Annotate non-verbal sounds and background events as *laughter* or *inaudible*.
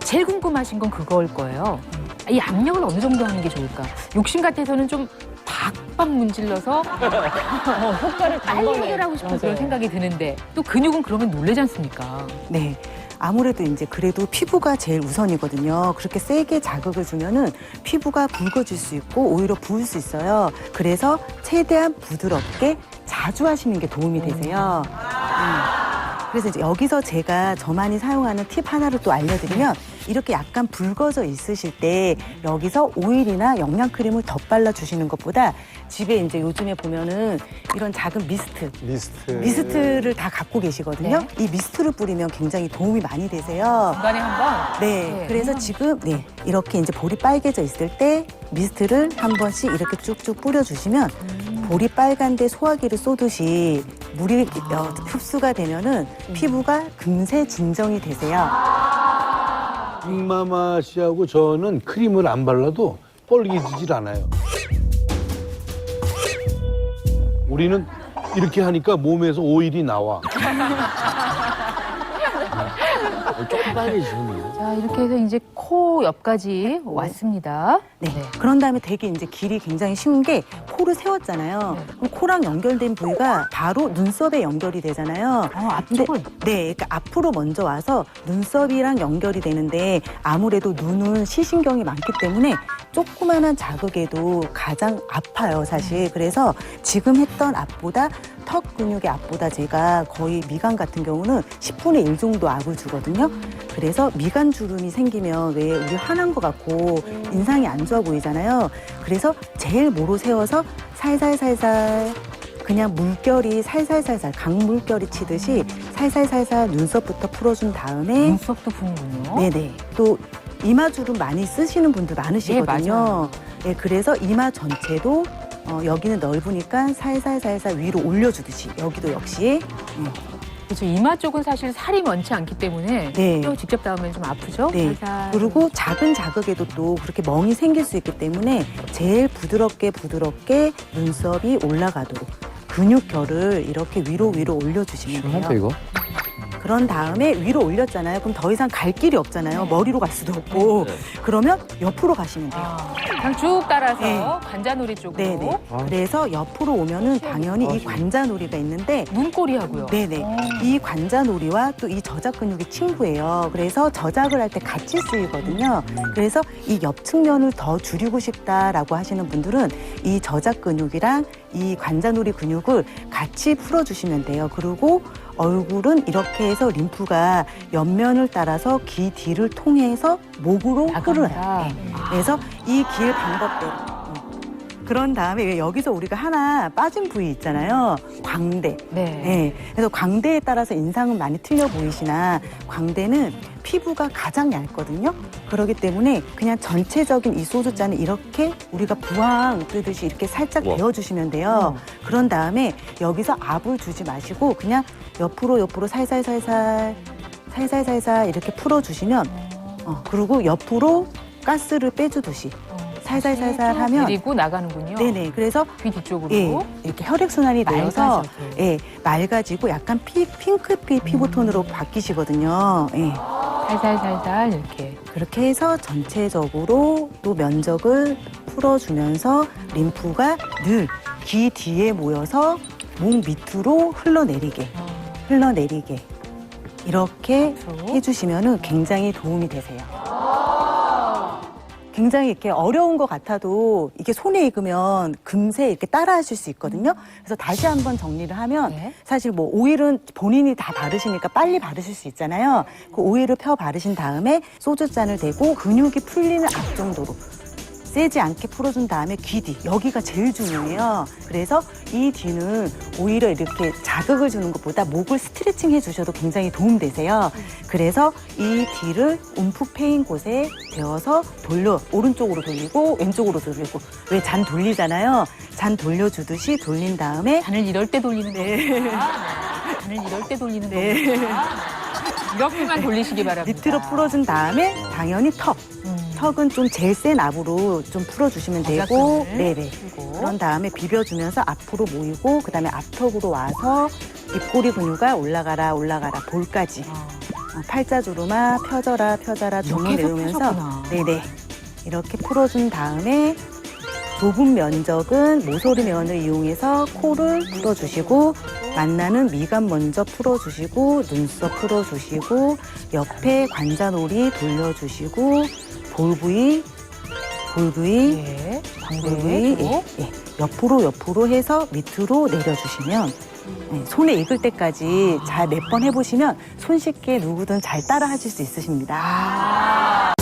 제일 궁금하신 건 그거일 거예요. 이 압력을 어느 정도 하는 게 좋을까? 욕심 같아서는 좀 박박 문질러서 어, 효과를 빨리. 해결하고 싶은 그런 맞아요. 생각이 드는데 또 근육은 그러면 놀라지 않습니까? 네. 아무래도 이제 그래도 피부가 제일 우선이거든요. 그렇게 세게 자극을 주면은 피부가 굵어질 수 있고 오히려 부을 수 있어요. 그래서 최대한 부드럽게 자주 하시는 게 도움이 되세요. 음. 그래서 이제 여기서 제가 저만이 사용하는 팁 하나를 또 알려드리면 이렇게 약간 붉어져 있으실 때 여기서 오일이나 영양크림을 덧발라 주시는 것보다 집에 이제 요즘에 보면은 이런 작은 미스트 미스트. 미스트를 다 갖고 계시거든요. 네. 이 미스트를 뿌리면 굉장히 도움이 많이 되세요. 중간에 한번 네, 네. 그래서 지금 네 이렇게 이제 볼이 빨개져 있을 때 미스트를 한 번씩 이렇게 쭉쭉 뿌려주시면 볼이 빨간데 소화기를 쏘듯이 물이 어, 흡수가 되면은 피부가 금세 진정이 되세요. 빅마마 씨하고 저는 크림을 안 발라도 뻘개지질 않아요. 우리는 이렇게 하니까 몸에서 오일이 나와. *laughs* 조금 빨개지네. 자 이렇게 해서 이제 코 옆까지 왔습니다. 네. 그런 다음에 되게 이제 길이 굉장히 쉬운 게 코를 세웠잖아요. 네. 그럼 코랑 연결된 부위가 바로 눈썹에 연결이 되잖아요. 어, 앞쪽을 네, 그러니까 앞으로 먼저 와서 눈썹이랑 연결이 되는데 아무래도 눈은 시신경이 많기 때문에 조그만한 자극에도 가장 아파요, 사실. 그래서 지금 했던 앞보다 턱 근육의 앞보다 제가 거의 미간 같은 경우는 10분의 1 정도 압을 주거든요. 그래서 미간 주름이 생기면 왜 우리 화난 것 같고 인상이 안 좋아 보이잖아요. 그래서 제일 모로 세워서 살살살살 그냥 물결이 살살살살 강물결이 치듯이 살살살살 눈썹부터 풀어준 다음에 눈썹도 푸는군요. 네네 또 이마 주름 많이 쓰시는 분들 네, 많으시거든요. 맞아요. 네, 그래서 이마 전체도 어, 여기는 넓으니까 살살살살 위로 올려주듯이 여기도 역시 그렇죠. 이마 쪽은 사실 살이 많지 않기 때문에 네. 뼈 직접 닿으면 좀 아프죠. 네. 살살. 그리고 작은 자극에도 또 그렇게 멍이 생길 수 있기 때문에 제일 부드럽게 부드럽게 눈썹이 올라가도록 근육결을 이렇게 위로 위로 올려주시면 돼요. 이거? 그런 다음에 위로 올렸잖아요. 그럼 더 이상 갈 길이 없잖아요. 머리로 갈 수도 없고. 그러면 옆으로 가시면 돼요. 아, 그냥 쭉 따라서 네. 관자놀이 쪽으로 네네. 그래서 옆으로 오면은 당연히 이 관자놀이가 있는데 눈꼬리 하고요. 네네. 어. 이 관자놀이와 또 이 저작 근육이 친구예요. 그래서 저작을 할 때 같이 쓰이거든요. 그래서 이 옆 측면을 더 줄이고 싶다라고 하시는 분들은 이 저작 근육이랑 이 관자놀이 근육을 같이 풀어주시면 돼요. 그리고 얼굴은 이렇게 해서 림프가 옆면을 따라서 귀 뒤를 통해서 목으로 나간다. 흐르요. 네. 그래서 이 길 방법대로. 음. 그런 다음에 왜 여기서 우리가 하나 빠진 부위 있잖아요. 광대. 네. 네. 그래서 광대에 따라서 인상은 많이 틀려 보이시나 광대는 피부가 가장 얇거든요. 그렇기 때문에 그냥 전체적인 이 소주잔을 이렇게 우리가 부항 뜨듯이 이렇게 살짝 우와. 내어주시면 돼요. 그런 다음에 여기서 압을 주지 마시고 그냥 옆으로 옆으로 살살살살 살살살살 이렇게 풀어주시면 어, 그리고 옆으로 가스를 빼주듯이 살살살살 하면 그리고 나가는군요. 네네 그래서 귀 뒤쪽으로. 예, 이렇게 혈액 순환이 되어서 맑아지게. 예, 맑아지고 약간 피, 핑크빛 피부톤으로 바뀌시거든요. 예. 살살살살 이렇게. 그렇게 해서 전체적으로 또 면적을 풀어주면서 림프가 늘 귀 뒤에 모여서 목 밑으로 흘러내리게, 흘러내리게. 이렇게 그렇죠. 해주시면 굉장히 도움이 되세요. 굉장히 이렇게 어려운 것 같아도 이게 손에 익으면 금세 이렇게 따라 하실 수 있거든요. 그래서 다시 한번 정리를 하면 네. 사실 뭐 오일은 본인이 다 바르시니까 빨리 바르실 수 있잖아요. 그 오일을 펴 바르신 다음에 소주 잔을 대고 근육이 풀리는 앞 정도로 세지 않게 풀어준 다음에 귀 뒤, 여기가 제일 중요해요. 그래서 이 뒤는 오히려 이렇게 자극을 주는 것보다 목을 스트레칭 해주셔도 굉장히 도움되세요. 그래서 이 뒤를 움푹 패인 곳에 대어서 돌려, 오른쪽으로 돌리고 왼쪽으로 돌리고, 왜 잔 돌리잖아요. 잔 돌려주듯이 돌린 다음에 잔을 이럴 때 돌리는 거구나. 잔을 이럴 때 돌리는 거구나. 이렇게만 돌리시기 바랍니다. 밑으로 풀어준 다음에 당연히 턱. 음. 턱은 좀 제일 센 압으로 좀 풀어주시면 되고, 네네. 그런 다음에 비벼주면서 앞으로 모이고, 그 다음에 앞턱으로 와서 입꼬리 근육가 올라가라, 올라가라, 볼까지. 어. 어, 팔자주름아 펴져라 펴져라 주문 외우면서 펴셨구나. 네네 이렇게 풀어준 다음에 좁은 면적은 모서리 면을 이용해서 코를 풀어주시고 만나는 미간 먼저 풀어주시고 눈썹 풀어주시고 옆에 관자놀이 돌려주시고 볼 부위 볼 부위 예. 볼 부위 방금 예, 예. 옆으로 옆으로 해서 밑으로 내려주시면 예, 손에 익을 때까지 잘 몇 번 해보시면 손쉽게 누구든 잘 따라 하실 수 있으십니다.